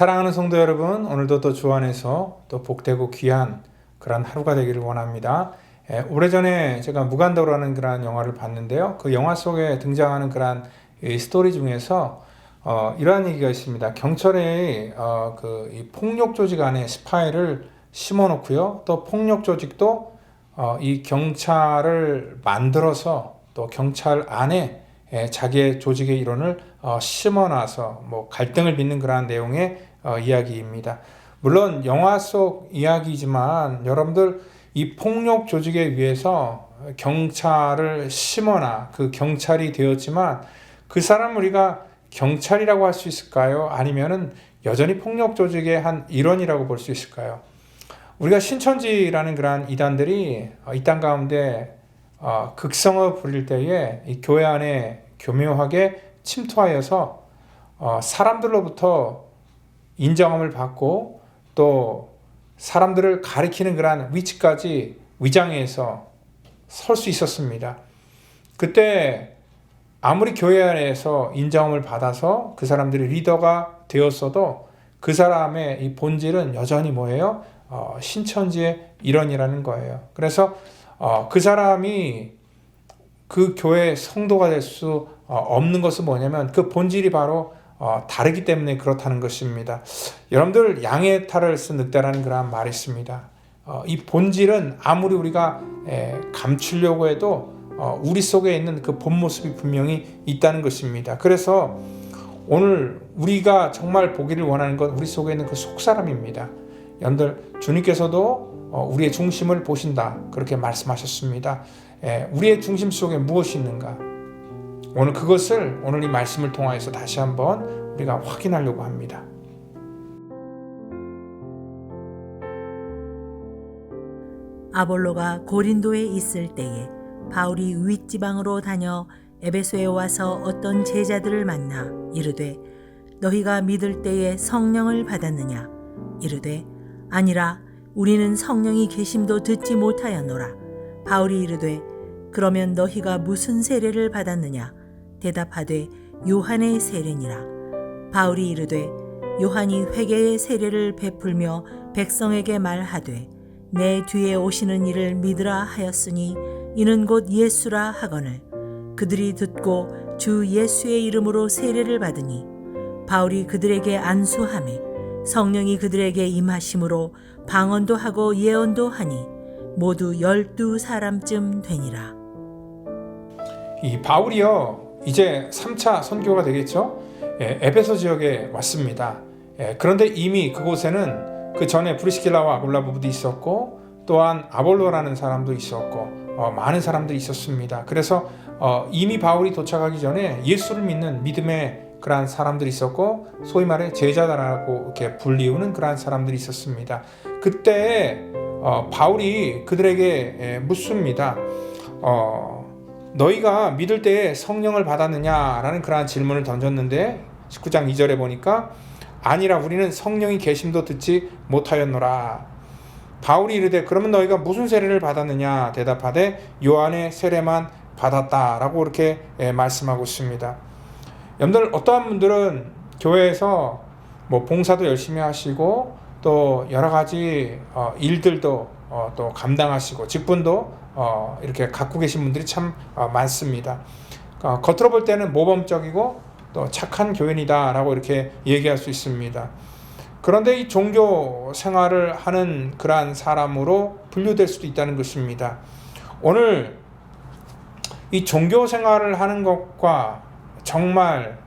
사랑하는 성도 여러분, 오늘도 또 주 안에서 또 복되고 귀한 그런 하루가 되기를 원합니다. 예, 오래전에 제가 무간도라는 그런 영화를 봤는데요. 그 영화 속에 등장하는 그런 이 스토리 중에서 어, 이러한 얘기가 있습니다. 경찰에 어, 그이 폭력 조직 안에 스파이를 심어놓고요. 또 폭력 조직도 어, 이 경찰을 만들어서 또 경찰 안에 예, 자기의 조직의 일원을 어, 심어놔서 뭐 갈등을 빚는 그러한 내용의 어, 이야기입니다. 물론 영화 속 이야기지만 여러분들 이 폭력 조직에 의해서 경찰을 심어놔 그 경찰이 되었지만 그 사람 우리가 경찰이라고 할 수 있을까요? 아니면은 여전히 폭력 조직의 한 일원이라고 볼 수 있을까요? 우리가 신천지라는 그러한 이단들이 어, 이땅 가운데 어, 극성을 부릴 때에 이 교회 안에 교묘하게 침투하여서 어, 사람들로부터 인정함을 받고 또 사람들을 가리키는 그러한 위치까지 위장해서 설 수 있었습니다. 그때 아무리 교회 안에서 인정함을 받아서 그 사람들이 리더가 되었어도 그 사람의 이 본질은 여전히 뭐예요? 어, 신천지의 일원이라는 거예요. 그래서 어, 그 사람이 그 교회 성도가 될 수 없는 것은 뭐냐면 그 본질이 바로 어, 다르기 때문에 그렇다는 것입니다. 여러분들 양의 탈을 쓴 늑대라는 그런 말이 있습니다. 어, 이 본질은 아무리 우리가 에, 감추려고 해도 어, 우리 속에 있는 그 본 모습이 분명히 있다는 것입니다. 그래서 오늘 우리가 정말 보기를 원하는 건 우리 속에 있는 그 속사람입니다. 여러분들 주님께서도 어, 우리의 중심을 보신다 그렇게 말씀하셨습니다. 에, 우리의 중심 속에 무엇이 있는가? 오늘 그것을 오늘 이 말씀을 통하여서 다시 한번 우리가 확인하려고 합니다. 아볼로가 고린도에 있을 때에 바울이 윗지방으로 다녀 에베소에 와서 어떤 제자들을 만나 이르되 너희가 믿을 때에 성령을 받았느냐? 이르되 아니라 우리는 성령이 계심도 듣지 못하였노라. 바울이 이르되 그러면 너희가 무슨 세례를 받았느냐 대답하되 요한의 세례니라. 바울이 이르되 요한이 회개의 세례를 베풀며 백성에게 말하되 내 뒤에 오시는 이를 믿으라 하였으니 이는 곧 예수라 하거늘. 그들이 듣고 주 예수의 이름으로 세례를 받으니 바울이 그들에게 안수하매 성령이 그들에게 임하심으로 방언도 하고 예언도 하니 모두 열두 사람쯤 되니라. 이 바울이요 이제 3차 선교가 되겠죠. 예, 에베소 지역에 왔습니다. 예, 그런데 이미 그곳에는 그 전에 브리스킬라와 아굴라 부부도 있었고 또한 아볼로라는 사람도 있었고 어, 많은 사람들이 있었습니다. 그래서 어, 이미 바울이 도착하기 전에 예수를 믿는 믿음의 그러한 사람들이 있었고 소위 말해 제자다라고 이렇게 불리우는 그러한 사람들이 있었습니다. 그때 어, 바울이 그들에게 예, 묻습니다. 어, 너희가 믿을 때에 성령을 받았느냐라는 그러한 질문을 던졌는데 19장 2절에 보니까 아니라 우리는 성령이 계심도 듣지 못하였노라. 바울이 이르되 그러면 너희가 무슨 세례를 받았느냐 대답하되 요한의 세례만 받았다라고 이렇게 예, 말씀하고 있습니다. 여러분들 어떠한 분들은 교회에서 뭐 봉사도 열심히 하시고 또 여러 가지 어, 일들도 어, 또 감당하시고 직분도 어, 이렇게 갖고 계신 분들이 참 어, 많습니다. 어, 겉으로 볼 때는 모범적이고 또 착한 교인이다라고 이렇게 얘기할 수 있습니다. 그런데 이 종교 생활을 하는 그러한 사람으로 분류될 수도 있다는 것입니다. 오늘 이 종교 생활을 하는 것과 정말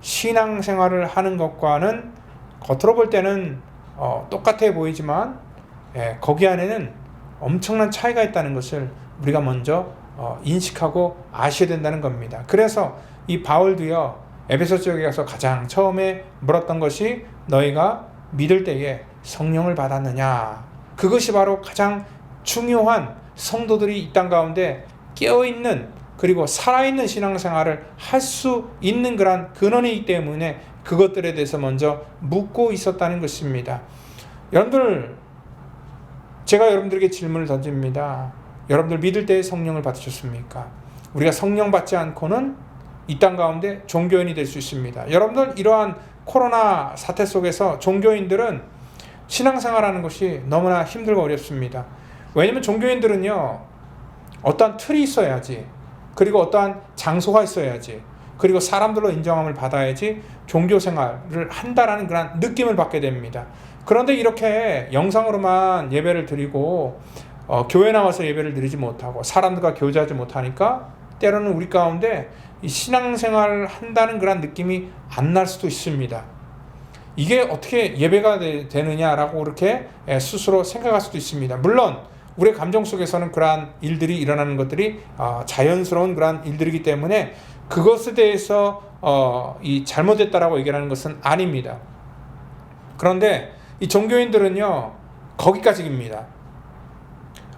신앙 생활을 하는 것과는 겉으로 볼 때는 어, 똑같아 보이지만 예, 거기 안에는 엄청난 차이가 있다는 것을 우리가 먼저 어, 인식하고 아셔야 된다는 겁니다. 그래서 이 바울도요 에베소 지역에 가서 가장 처음에 물었던 것이 너희가 믿을 때에 성령을 받았느냐 그것이 바로 가장 중요한 성도들이 이 땅 가운데 깨어 있는 그리고 살아있는 신앙생활을 할 수 있는 그런 근원이기 때문에 그것들에 대해서 먼저 묻고 있었다는 것입니다. 여러분들 제가 여러분들에게 질문을 던집니다. 여러분들 믿을 때 성령을 받으셨습니까? 우리가 성령 받지 않고는 이 땅 가운데 종교인이 될 수 있습니다. 여러분들 이러한 코로나 사태 속에서 종교인들은 신앙생활하는 것이 너무나 힘들고 어렵습니다. 왜냐하면 종교인들은요 어떠한 틀이 있어야지 그리고 어떠한 장소가 있어야지 그리고 사람들로 인정함을 받아야지 종교 생활을 한다라는 그런 느낌을 받게 됩니다. 그런데 이렇게 영상으로만 예배를 드리고 어, 교회 나와서 예배를 드리지 못하고 사람들과 교제하지 못하니까 때로는 우리 가운데 이 신앙생활을 한다는 그런 느낌이 안 날 수도 있습니다. 이게 어떻게 예배가 되, 되느냐라고 그렇게 예, 스스로 생각할 수도 있습니다. 물론 우리의 감정 속에서는 그러한 일들이 일어나는 것들이 어, 자연스러운 그러한 일들이기 때문에 그것에 대해서 어, 이 잘못됐다라고 얘기하는 것은 아닙니다. 그런데 이 종교인들은요 거기까지입니다.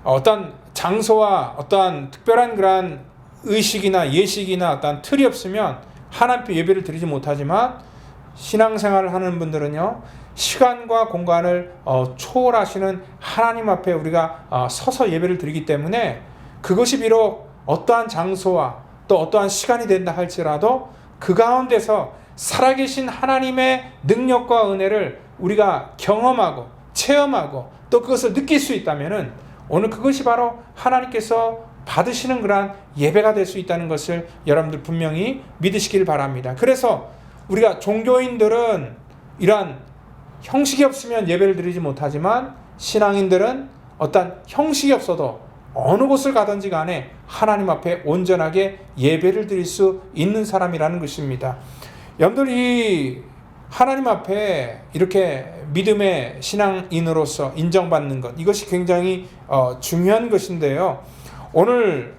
어떤 장소와 어떠한 특별한 그러한 의식이나 예식이나 어떤 틀이 없으면 하나님 예배를 드리지 못하지만 신앙생활을 하는 분들은요 시간과 공간을 어, 초월하시는 하나님 앞에 우리가 어, 서서 예배를 드리기 때문에 그것이 비록 어떠한 장소와 또 어떠한 시간이 된다 할지라도 그 가운데서 살아계신 하나님의 능력과 은혜를 우리가 경험하고 체험하고 또 그것을 느낄 수 있다면은 오늘 그것이 바로 하나님께서 받으시는 그러한 예배가 될 수 있다는 것을 여러분들 분명히 믿으시길 바랍니다. 그래서 우리가 종교인들은 이러한 형식이 없으면 예배를 드리지 못하지만 신앙인들은 어떤 형식이 없어도 어느 곳을 가든지 간에 하나님 앞에 온전하게 예배를 드릴 수 있는 사람이라는 것입니다. 여러분들 이 하나님 앞에 이렇게 믿음의 신앙인으로서 인정받는 것 이것이 굉장히 어, 중요한 것인데요. 오늘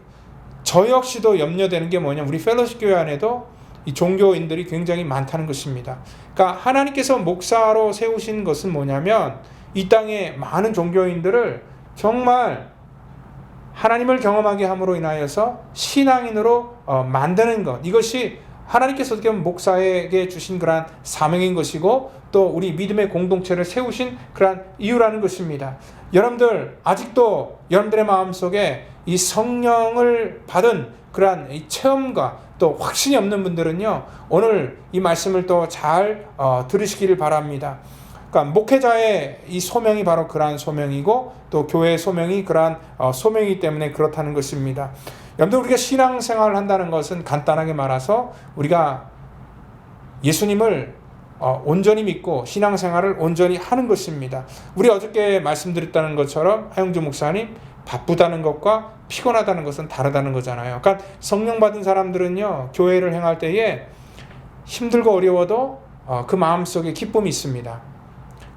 저 역시도 염려되는 게 뭐냐 우리 펠로십 교회 안에도 이 종교인들이 굉장히 많다는 것입니다. 그러니까 하나님께서 목사로 세우신 것은 뭐냐면 이 땅에 많은 종교인들을 정말 하나님을 경험하게 함으로 인하여서 신앙인으로 어, 만드는 것 이것이 하나님께서 어떻게 보면 목사에게 주신 그러한 사명인 것이고 또 우리 믿음의 공동체를 세우신 그러한 이유라는 것입니다. 여러분들 아직도 여러분들의 마음속에 이 성령을 받은 그러한 이 체험과 또 확신이 없는 분들은요 오늘 이 말씀을 또잘 어, 들으시기를 바랍니다. 그러니까 목회자의 이 소명이 바로 그러한 소명이고 또 교회의 소명이 그러한 어, 소명이기 때문에 그렇다는 것입니다. 여러분들 우리가 신앙생활을 한다는 것은 간단하게 말해서 우리가 예수님을 어, 온전히 믿고 신앙생활을 온전히 하는 것입니다. 우리 어저께 말씀드렸다는 것처럼 하영주 목사님 바쁘다는 것과 피곤하다는 것은 다르다는 거잖아요. 그러니까 성령 받은 사람들은요 교회를 행할 때에 힘들고 어려워도 어, 그 마음 속에 기쁨이 있습니다.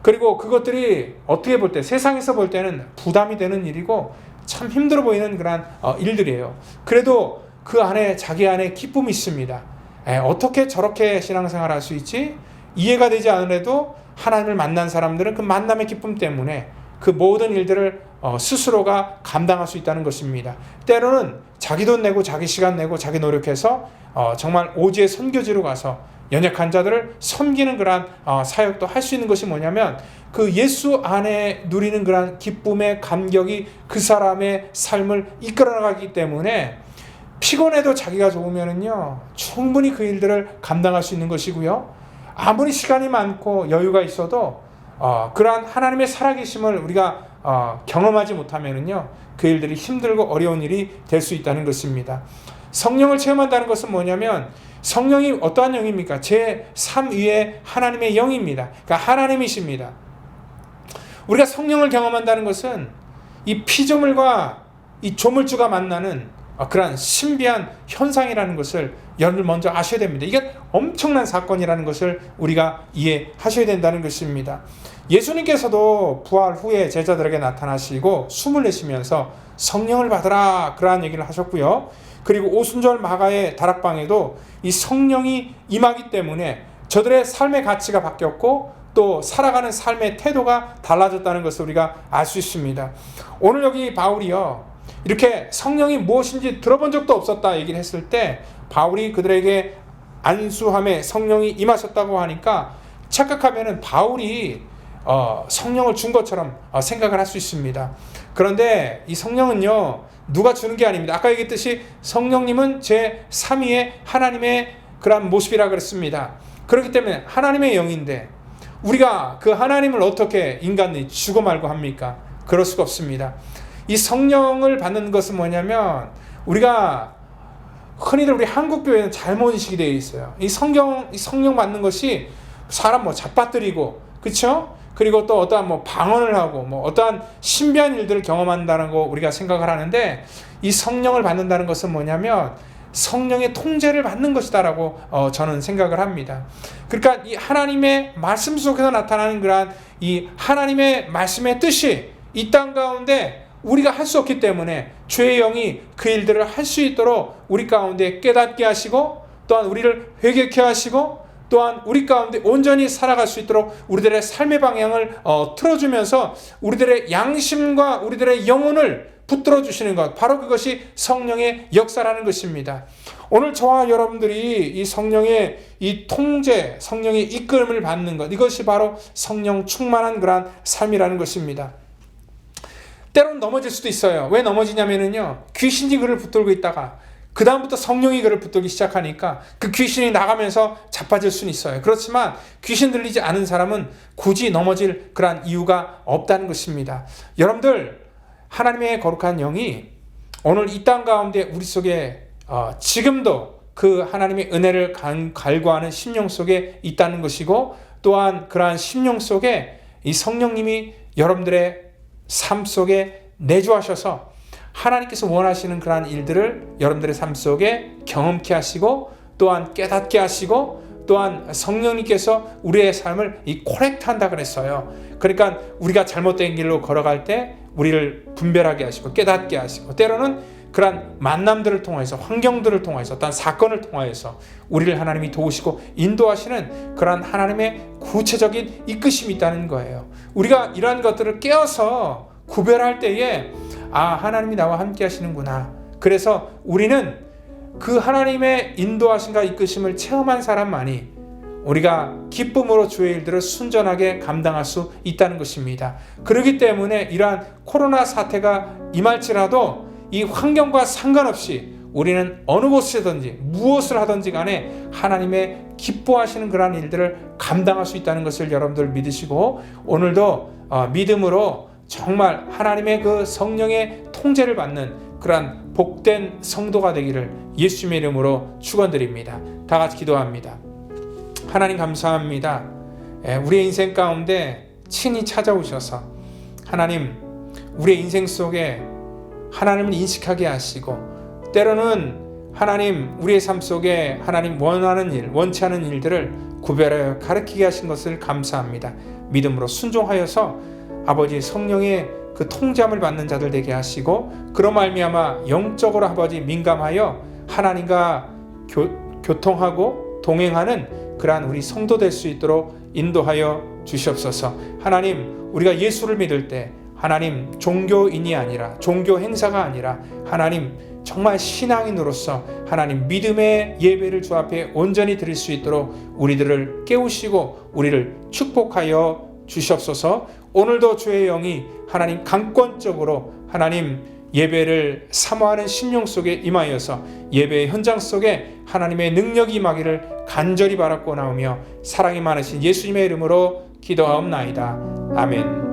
그리고 그것들이 어떻게 볼 때 세상에서 볼 때는 부담이 되는 일이고 참 힘들어 보이는 그런 어, 일들이에요. 그래도 그 안에 자기 안에 기쁨이 있습니다. 에, 어떻게 저렇게 신앙생활 할 수 있지? 이해가 되지 않으려도 하나님을 만난 사람들은 그 만남의 기쁨 때문에 그 모든 일들을 어, 스스로가 감당할 수 있다는 것입니다. 때로는 자기 돈 내고 자기 시간 내고 자기 노력해서 어, 정말 오지의 선교지로 가서 연약한 자들을 섬기는 그러한 어, 사역도 할 수 있는 것이 뭐냐면 그 예수 안에 누리는 그러한 기쁨의 감격이 그 사람의 삶을 이끌어 나가기 때문에 피곤해도 자기가 좋으면은요 충분히 그 일들을 감당할 수 있는 것이고요 아무리 시간이 많고 여유가 있어도 어, 그러한 하나님의 살아계심을 우리가 어, 경험하지 못하면은요 그 일들이 힘들고 어려운 일이 될 수 있다는 것입니다. 성령을 체험한다는 것은 뭐냐면 성령이 어떠한 영입니까? 제 3위의 하나님의 영입니다. 그러니까 하나님이십니다. 우리가 성령을 경험한다는 것은 이 피조물과 이 조물주가 만나는 어, 그러한 신비한 현상이라는 것을 여러분 먼저 아셔야 됩니다. 이게 엄청난 사건이라는 것을 우리가 이해하셔야 된다는 것입니다. 예수님께서도 부활 후에 제자들에게 나타나시고 숨을 내쉬면서 성령을 받으라 그러한 얘기를 하셨고요. 그리고 오순절 마가의 다락방에도 이 성령이 임하기 때문에 저들의 삶의 가치가 바뀌었고 또 살아가는 삶의 태도가 달라졌다는 것을 우리가 알 수 있습니다. 오늘 여기 바울이요. 이렇게 성령이 무엇인지 들어본 적도 없었다 얘기를 했을 때 바울이 그들에게 안수함에 성령이 임하셨다고 하니까 착각하면은 바울이 어, 성령을 준 것처럼 어, 생각을 할 수 있습니다. 그런데 이 성령은요 누가 주는 게 아닙니다. 아까 얘기했듯이 성령님은 제 3위의 하나님의 그런 모습이라 그랬습니다. 그렇기 때문에 하나님의 영인데 우리가 그 하나님을 어떻게 인간이 죽어 말고 합니까? 그럴 수가 없습니다. 이 성령을 받는 것은 뭐냐면 우리가 흔히들 우리 한국 교회는 잘못 인식이 되어 있어요. 이 성경 이 성령 받는 것이 사람 뭐 잡아뜨리고 그렇죠? 그리고 또 어떠한 뭐 방언을 하고 뭐 어떠한 신비한 일들을 경험한다는 거 우리가 생각을 하는데 이 성령을 받는다는 것은 뭐냐면 성령의 통제를 받는 것이다라고 어, 저는 생각을 합니다. 그러니까 이 하나님의 말씀 속에서 나타나는 그러한 이 하나님의 말씀의 뜻이 이 땅 가운데 우리가 할 수 없기 때문에 죄의 영이 그 일들을 할 수 있도록 우리 가운데 깨닫게 하시고 또한 우리를 회개케 하시고 또한 우리 가운데 온전히 살아갈 수 있도록 우리들의 삶의 방향을 어, 틀어주면서 우리들의 양심과 우리들의 영혼을 붙들어 주시는 것 바로 그것이 성령의 역사라는 것입니다. 오늘 저와 여러분들이 이 성령의 이 통제, 성령의 이끌음을 받는 것 이것이 바로 성령 충만한 그러한 삶이라는 것입니다. 때로는 넘어질 수도 있어요. 왜 넘어지냐면은요. 귀신이 그를 붙들고 있다가 그 다음부터 성령이 그를 붙들기 시작하니까 그 귀신이 나가면서 자빠질 수는 있어요. 그렇지만 귀신 들리지 않은 사람은 굳이 넘어질 그러한 이유가 없다는 것입니다. 여러분들 하나님의 거룩한 영이 오늘 이 땅 가운데 우리 속에 어, 지금도 그 하나님의 은혜를 간, 갈구하는 심령 속에 있다는 것이고 또한 그러한 심령 속에 이 성령님이 여러분들의 삶 속에 내주하셔서 하나님께서 원하시는 그러한 일들을 여러분들의 삶 속에 경험케 하시고 또한 깨닫게 하시고 또한 성령님께서 우리의 삶을 이 코렉트한다 그랬어요. 그러니까 우리가 잘못된 길로 걸어갈 때 우리를 분별하게 하시고 깨닫게 하시고 때로는 그러한 만남들을 통해서 환경들을 통해서 어떤 사건을 통하여서 우리를 하나님이 도우시고 인도하시는 그러한 하나님의 구체적인 이끄심이 있다는 거예요. 우리가 이러한 것들을 깨어서 구별할 때에 아 하나님이 나와 함께 하시는구나. 그래서 우리는 그 하나님의 인도하심과 이끄심을 체험한 사람만이 우리가 기쁨으로 주의 일들을 순전하게 감당할 수 있다는 것입니다. 그렇기 때문에 이러한 코로나 사태가 임할지라도 이 환경과 상관없이 우리는 어느 곳이든지 무엇을 하든지 간에 하나님의 기뻐하시는 그러한 일들을 감당할 수 있다는 것을 여러분들 믿으시고 오늘도 어, 믿음으로 정말 하나님의 그 성령의 통제를 받는 그러한 복된 성도가 되기를 예수님의 이름으로 축원드립니다. 다 같이 기도합니다. 하나님 감사합니다. 예, 우리의 인생 가운데 친히 찾아오셔서 하나님 우리의 인생 속에 하나님을 인식하게 하시고 때로는 하나님 우리의 삶 속에 하나님 원하는 일, 원치 않은 일들을 구별하여 가르치게 하신 것을 감사합니다. 믿음으로 순종하여서 아버지 성령의 그 통잠을 받는 자들 되게 하시고 그로 말미암아 영적으로 아버지 민감하여 하나님과 교, 교통하고 동행하는 그러한 우리 성도 될 수 있도록 인도하여 주시옵소서. 하나님 우리가 예수를 믿을 때 하나님 종교인이 아니라 종교 행사가 아니라 하나님 정말 신앙인으로서 하나님 믿음의 예배를 주 앞에 온전히 드릴 수 있도록 우리들을 깨우시고 우리를 축복하여 주시옵소서. 오늘도 주의 영이 하나님 강권적으로 하나님 예배를 사모하는 심령 속에 임하여서 예배의 현장 속에 하나님의 능력이 임하기를 간절히 바랐고 나오며 사랑이 많으신 예수님의 이름으로 기도하옵나이다. 아멘.